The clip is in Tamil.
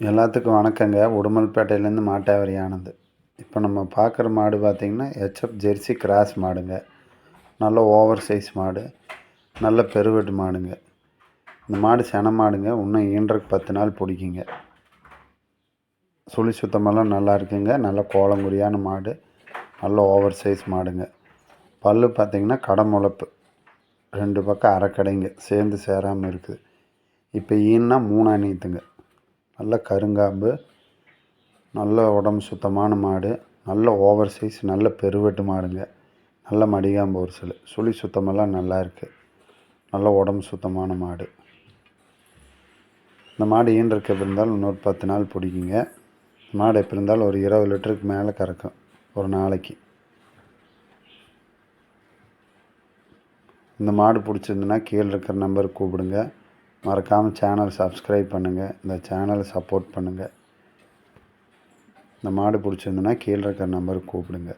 எல்லாத்துக்கும் வணக்கங்க. உடுமல்பேட்டையிலேருந்து மாட்டாவரி ஆனது இப்போ நம்ம பார்க்குற மாடு பார்த்திங்கன்னா ஹெச்எஃப் ஜெர்சி கிராஸ் மாடுங்க. நல்ல ஓவர் சைஸ் மாடு. நல்ல பெருவெட்டு மாடுங்க. இந்த மாடு சென மாடுங்க. இன்னும் ஈன்றக்கு பத்து நாள் பிடிக்குங்க. சுழி சுத்தமெல்லாம் நல்லா இருக்குங்க. நல்ல கோலங்குறியான மாடு. நல்ல ஓவர் சைஸ் மாடுங்க. பல்லு பார்த்திங்கன்னா கடமுளப்பு ரெண்டு பக்கம் அரைக்கடைங்க. சேர்ந்து சேராமல் இருக்குது. இப்போ ஈன்னா மூணு அணியத்துங்க நல்ல கருங்காம்பு நல்ல உடம்பு சுத்தமான மாடு நல்ல ஓவர் சைஸ் நல்ல பெருவெட்டு மாடுங்க. நல்ல மடிகாம்பு ஒரு சில. சுழி சுத்தமெல்லாம் நல்லா இருக்குது நல்ல உடம்பு சுத்தமான மாடு. இந்த மாடு ஈன்றக்கு எப்படி இருந்தாலும் இன்னொரு பத்து நாள் பிடிக்குங்க. மாடு எப்படி இருந்தாலும் ஒரு இருபது லிட்டருக்கு மேலே கறக்கும். ஒரு நாளைக்கு. இந்த மாடு பிடிச்சிருந்துன்னா கீழே இருக்கிற நம்பருக்கு கூப்பிடுங்க. மறக்காமல் சேனல் சப்ஸ்கிரைப் பண்ணுங்கள் இந்த சேனலை சப்போர்ட் பண்ணுங்கள் இந்த மாடு பிடிச்சிருந்துன்னா கீழே இருக்கிற நம்பருக்கு கூப்பிடுங்க.